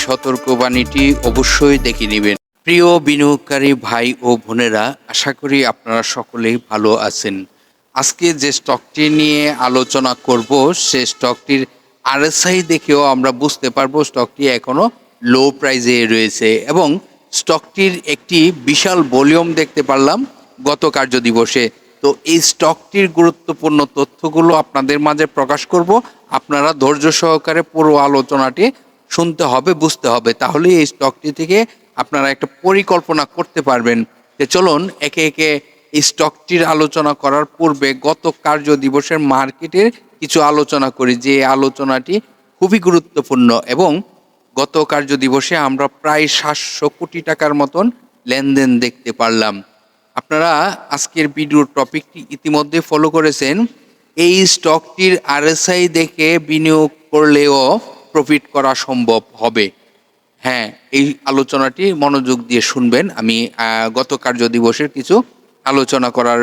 সতর্কবাণীটি অবশ্যই দেখে নেবেন। প্রিয় বিনিয়োগকারী ভাই ও বোনেরা, আশা করি আপনারা সকলেই ভালো আছেন। আজকে যে স্টকটি নিয়ে আলোচনা করব, সে স্টকটির আরএসআই দেখেও আমরা বুঝতে পারব স্টকটি এখনও লো প্রাইজে রয়েছে এবং স্টকটির একটি বিশাল ভলিউম দেখতে পারলাম গত কার্য দিবসে। তো এই স্টকটির গুরুত্বপূর্ণ তথ্যগুলো আপনাদের মাঝে প্রকাশ করব। আপনারা ধৈর্য সহকারে পুরো আলোচনাটি শুনতে হবে, বুঝতে হবে। তাহলে এই স্টকটি থেকে আপনারা একটা পরিকল্পনা করতে পারবেন যে চলুন একে একে এই স্টকটির আলোচনা করার পূর্বে গত কার্য দিবসের মার্কেটের কিছু আলোচনা করি, যে আলোচনাটি খুবই গুরুত্বপূর্ণ এবং গত কার্য দিবসে আমরা প্রায় সাতশো কোটি টাকার মতন লেনদেন দেখতে পারলাম। আপনারা আজকের ভিডিওর টপিকটি ইতিমধ্যে ফলো করেছেন। এই স্টকটির আরএসআই দেখে বিনিয়োগ করলেও প্রফিট করা সম্ভব হবে। হ্যাঁ এই আলোচনাটি মনোযোগ দিয়ে শুনবেন। আমি গত কার্য দিবসের কিছু আলোচনা করার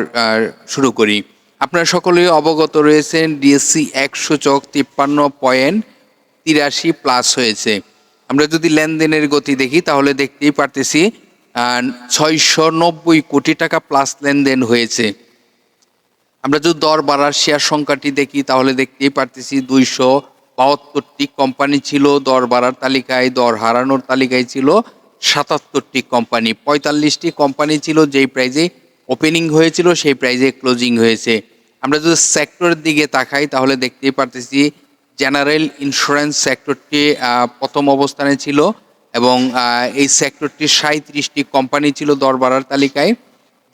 শুরু করি। আপনারা সকলেই অবগত রয়েছেন, ডিএসসি এক সূচক তিপ্পান্ন পয়েন্ট তিরাশি প্লাস হয়েছে। আমরা যদি লেনদেনের গতি দেখি, তাহলে দেখতেই পারতেছি ছয়শো নব্বই কোটি টাকা প্লাস লেনদেন হয়েছে। আমরা যদি দর বাড়ার শেয়ার সংখ্যাটি দেখি, তাহলে দেখতেই পারতেছি দুইশো বাহাত্তরটি কোম্পানি ছিল, দর বাড়ার তালিকায়, দর হারানোর তালিকায় ছিল সাতাত্তরটি কোম্পানি পঁয়তাল্লিশটি কোম্পানি ছিল, যেই প্রাইজে ওপেনিং হয়েছিল, সেই প্রাইজে ক্লোজিং হয়েছে। আমরা যদি সেক্টরের দিকে তাকাই, তাহলে দেখতেই পারতেছি জেনারেল ইন্স্যুরেন্স সেক্টরটি প্রথম অবস্থানে ছিল এবং এই সেক্টরটি সাঁত্রিশটি কোম্পানি ছিল দর বাড়ার তালিকায়।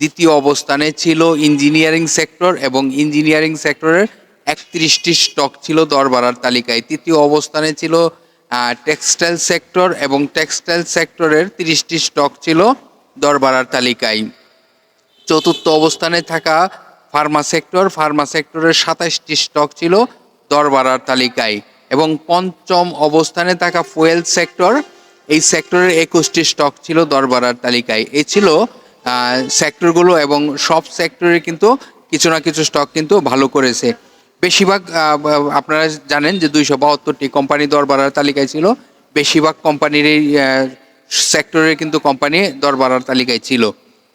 দ্বিতীয় অবস্থানে ছিল ইঞ্জিনিয়ারিং সেক্টর এবং ইঞ্জিনিয়ারিং সেক্টরের একত্রিশটি স্টক ছিল দর বাড়ার তালিকায়। তৃতীয় অবস্থানে ছিল টেক্সটাইল সেক্টর এবং টেক্সটাইল সেক্টরের তিরিশটি স্টক ছিল দর বাড়ার তালিকায়। চতুর্থ অবস্থানে থাকা ফার্মা সেক্টর, ফার্মা সেক্টরের সাতাশটি স্টক ছিল দর বাড়ার তালিকায় এবং পঞ্চম অবস্থানে থাকা ফুয়েল সেক্টর, এই সেক্টরের একুশটি স্টক ছিল দর বাড়ার তালিকায়। এই ছিল সেক্টরগুলো এবং সব সেক্টরে কিন্তু কিছু না কিছু স্টক কিন্তু ভালো করেছে। বেশিরভাগ আপনারা জানেন যে দুইশো বাহাত্তরটি কোম্পানি দর বাড়ার তালিকায় ছিল। বেশিরভাগ কোম্পানির এই সেক্টরে কিন্তু কোম্পানি দর বাড়ার তালিকায় ছিল।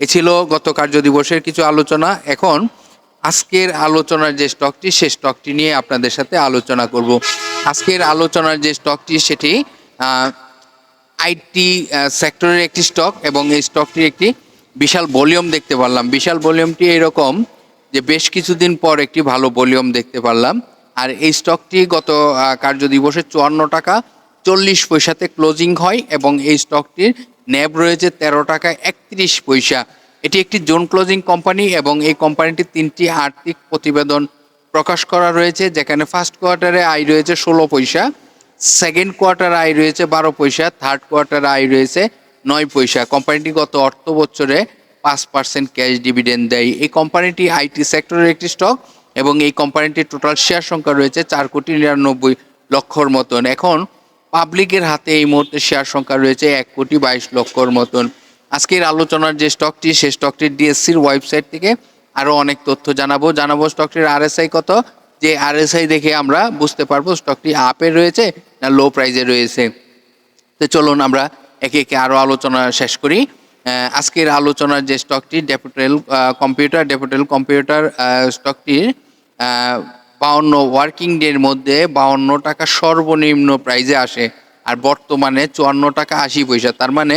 এ ছিল গত কার্য দিবসের কিছু আলোচনা। এখন আজকের আলোচনার যে স্টকটি সে স্টকটি নিয়ে আপনাদের সাথে আলোচনা করব। আজকের আলোচনার যে স্টকটি সেটি আইটি সেক্টরের একটি স্টক এবং এই স্টকটির একটি বিশাল ভলিউম দেখতে পারলাম। বিশাল ভলিউমটি এরকম যে বেশ কিছুদিন পর একটি ভালো ভলিউম দেখতে পারলাম। আর এই স্টকটি গত কার্য দিবসে চুয়ান্ন টাকা চল্লিশ পয়সাতে ক্লোজিং হয় এবং এই স্টকটির ন্যাব রয়েছে তেরো টাকা একত্রিশ পয়সা। এটি একটি জোন ক্লোজিং কোম্পানি এবং এই কোম্পানিটির তিনটি আর্থিক প্রতিবেদন প্রকাশ করা রয়েছে, যেখানে ফার্স্ট কোয়ার্টারে আয় রয়েছে ষোলো পয়সা সেকেন্ড কোয়ার্টার আয় রয়েছে বারো পয়সা থার্ড কোয়ার্টার আয় রয়েছে নয় পয়সা। কোম্পানিটি গত অর্থ বছরে পাঁচ পার্সেন্ট ক্যাশ ডিভিডেন্ড দেয়। এই কোম্পানিটি আইটি সেক্টরের একটি স্টক এবং এই কোম্পানিটির টোটাল শেয়ার সংখ্যা রয়েছে চার কোটি নিরানব্বই লক্ষর মতন। এখন পাবলিকের হাতে এই মুহূর্তে শেয়ার সংখ্যা রয়েছে এক কোটি বাইশ লক্ষর মতন। আজকের আলোচনার যে স্টকটি সেই স্টকটির ডিএসসির ওয়েবসাইট থেকে আরও অনেক তথ্য জানাব। জানাব স্টকটির আরএসআই কত? যে আরএসআই দেখে আমরা বুঝতে পারব স্টকটি আপে রয়েছে না লো প্রাইজে রয়েছে। তো চলুন আমরা একে একে আরও আলোচনা শেষ করি। আজকের আলোচনার যে স্টকটি, ডেপুটেল কম্পিউটার ডেপুটেল কম্পিউটার স্টকটির বাউন্ন ওয়ার্কিং ডের মধ্যে বাউন্ন টাকা সর্বনিম্ন প্রাইজে আসে আর বর্তমানে চুয়ান্ন টাকা আশি পয়সা। তার মানে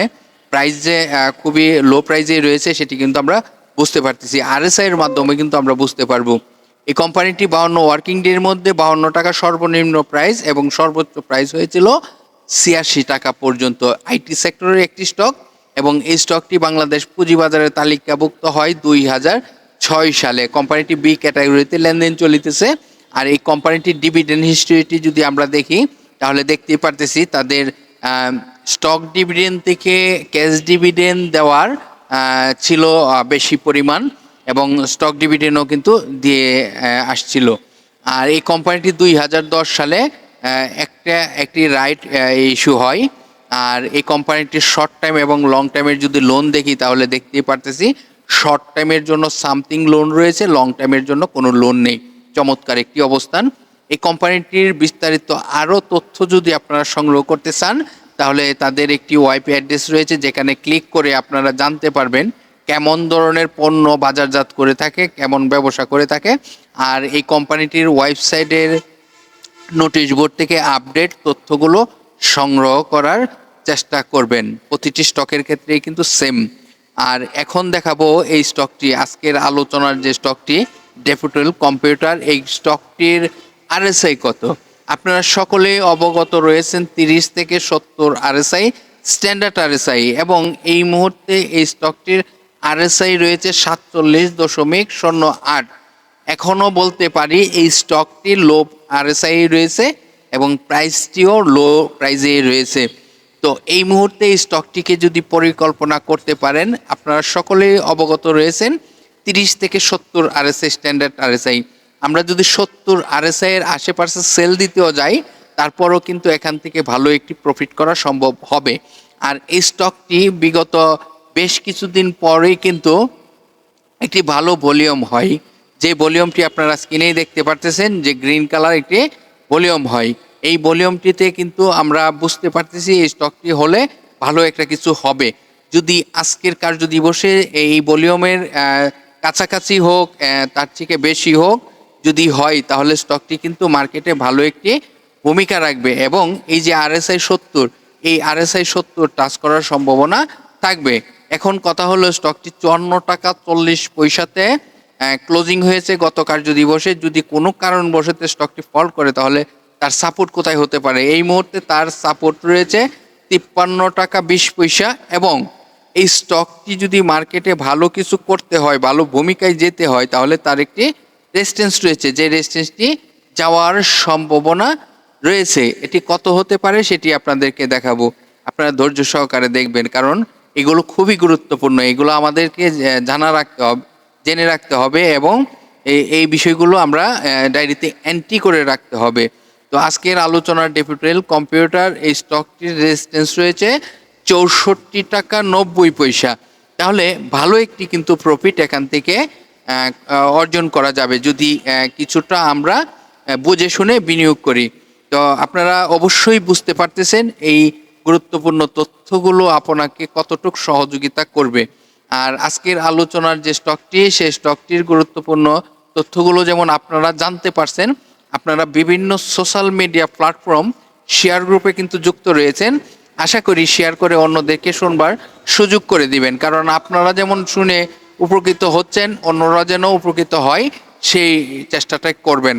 প্রাইস যে খুবই লো প্রাইজে রয়েছে সেটি কিন্তু আমরা বুঝতে পারতেছি। আরএসআই এর মাধ্যমে কিন্তু আমরা বুঝতে পারব। এই কোম্পানিটি বাউন্ন ওয়ার্কিং ডের মধ্যে বাউন্ন টাকা সর্বনিম্ন প্রাইস এবং সর্বোচ্চ প্রাইস হয়েছিল ছিয়াশি টাকা পর্যন্ত। আইটি সেক্টরের একটি স্টক এবং এই স্টকটি বাংলাদেশ পুঁজিবাজারে তালিকাভুক্ত হয় দুই হাজার ছয় সালে। কোম্পানিটি বি ক্যাটাগরিতে লেনদেন চলিতেছে। আর এই কোম্পানিটির ডিভিডেন্ড হিস্ট্রিটি যদি আমরা দেখি, তাহলে দেখতেই পারতেছি তাদের স্টক ডিভিডেন্ড থেকে ক্যাশ ডিভিডেন্ড দেওয়ার ছিল বেশি পরিমাণ এবং স্টক ডিভিডেন্ডও কিন্তু দিয়ে আসছিল। আর এই কোম্পানিটি দুই হাজার দশ সালে একটা, একটি রাইট ইস্যু হয়। আর এই কোম্পানিটির শর্ট টাইম এবং লং টাইমের যদি লোন দেখি, তাহলে দেখতেই পারতেছি শর্ট টাইমের জন্য সামথিং লোন রয়েছে লং টাইমের জন্য কোনো লোন নেই। চমৎকার একটি অবস্থান। এই কোম্পানিটির বিস্তারিত আরও তথ্য যদি আপনারা সংগ্রহ করতে চান, তাহলে তাদের একটি ওয়াইপ অ্যাড্রেস রয়েছে, যেখানে ক্লিক করে আপনারা জানতে পারবেন কেমন ধরনের পণ্য বাজারজাত করে থাকে, কেমন ব্যবসা করে থাকে। আর এই কোম্পানিটির ওয়েবসাইটের নোটিশ বোর্ড থেকে আপডেট তথ্যগুলো সংগ্রহ করার চেষ্টা করবেন। প্রতিটি স্টকের ক্ষেত্রেই কিন্তু সেম আর এখন দেখাবো এই স্টকটি, আজকের আলোচনার যে স্টকটি ডেফুটেল কম্পিউটার এই স্টকটির আরএসআই কত? আপনারা সকলে অবগত রয়েছেন তিরিশ থেকে সত্তর আরএসআই স্ট্যান্ডার্ড আরএসআই এবং এই মুহূর্তে এই স্টকটির আরএসআই রয়েছে সাতচল্লিশ দশমিক শূন্য আট। এখনও বলতে পারি এই স্টকটি লো আরএসআই রয়েছে এবং প্রাইসটিও লো প্রাইজে রয়েছে। তো এই মুহূর্তে এই স্টকটিকে যদি পরিকল্পনা করতে পারেন, আপনারা সকলেই অবগত রয়েছেন, তিরিশ থেকে সত্তর আর আরএসআই স্ট্যান্ডার্ড আরএসআই আমরা যদি সত্তর আরএসআই এর আশেপাশে সেল দিতেও যাই, তারপরও কিন্তু এখান থেকে ভালো একটি প্রফিট করা সম্ভব হবে। আর এই স্টকটি বিগত বেশ কিছুদিন পরেই কিন্তু একটি ভালো ভলিউম হয়। যে ভলিউমটি আপনারা স্ক্রিনেই দেখতে পারতেছেন, যে গ্রিন কালার একটি ভলিউম হয়। এই ভলিউমটিতে কিন্তু আমরা বুঝতে পারতেছি এই স্টকটি হলে ভালো একটা কিছু হবে। যদি আজকের কার্য দিবসে এই ভলিউমের কাছাকাছি হোক তার থেকে বেশি হোক, যদি হয়, তাহলে স্টকটি কিন্তু মার্কেটে ভালো একটি ভূমিকা রাখবে এবং এই যে আরএসআই সত্তর, এই আরএসআই সত্তর টাচ করার সম্ভাবনা থাকবে। এখন কথা হলো স্টকটি চুয়ান্ন টাকা চল্লিশ পয়সাতে ক্লোজিং হয়েছে গত কার্য দিবসে যদি কোনো কারণবশত স্টকটি ফল করে, তাহলে তার সাপোর্ট কোথায় হতে পারে? এই মুহূর্তে তার সাপোর্ট রয়েছে তিপ্পান্ন টাকা বিশ পয়সা এবং এই স্টকটি যদি মার্কেটে ভালো কিছু করতে হয়, ভালো ভূমিকায় যেতে হয়, তাহলে তার একটি রেজিস্ট্যান্স রয়েছে। যে রেজিস্ট্যান্সটি যাওয়ার সম্ভাবনা রয়েছে, এটি কত হতে পারে সেটি আপনাদেরকে দেখাবো। আপনারা ধৈর্য সহকারে দেখবেন, কারণ এগুলো খুবই গুরুত্বপূর্ণ। এগুলো আমাদেরকে জানা রাখতে হবে, জেনে রাখতে হবে এবং এই বিষয়গুলো আমরা ডায়েরিতে এন্ট্রি করে রাখতে হবে। তো আজকের আলোচনার ডেপুটেল কম্পিউটার, এই স্টকটির রেজিস্ট্যান্স রয়েছে চৌষট্টি টাকা নব্বই পয়সা। তাহলে ভালো একটি কিন্তু প্রফিট এখান থেকে অর্জন করা যাবে যদি কিছুটা আমরা বুঝে শুনে বিনিয়োগ করি। তো আপনারা অবশ্যই বুঝতে পারতেছেন এই গুরুত্বপূর্ণ তথ্যগুলো আপনাকে কতটুকু সহযোগিতা করবে। আর আজকের আলোচনার যে স্টকটি সেই স্টকটির গুরুত্বপূর্ণ তথ্যগুলো যেমন আপনারা জানতে পারছেন আপনারা বিভিন্ন সোশ্যাল মিডিয়া প্ল্যাটফর্ম শেয়ার গ্রুপে কিন্তু যুক্ত রয়েছেন। আশা করি শেয়ার করে অন্যদেরকে শুনবার সুযোগ করে দিবেন। কারণ আপনারা যেমন শুনে উপকৃত হচ্ছেন, অন্যরা যেন উপকৃত হয়, সেই চেষ্টাটা করবেন।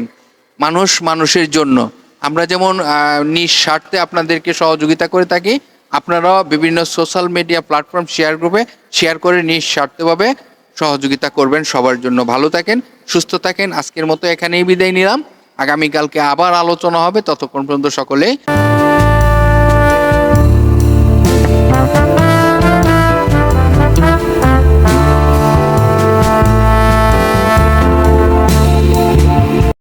মানুষ মানুষের জন্য। আমরা যেমন নিঃস্বার্থে আপনাদেরকে সহযোগিতা করে থাকি, আপনারাও বিভিন্ন সোশ্যাল মিডিয়া প্ল্যাটফর্ম শেয়ার গ্রুপে শেয়ার করে নিঃস্বার্থভাবে সহযোগিতা করবেন সবার জন্য। ভালো থাকেন, সুস্থ থাকেন। আজকের মতো এখানেই বিদায় নিলাম। আগামীকালকে আবার আলোচনা হবে ততক্ষণ পর্যন্ত সকলে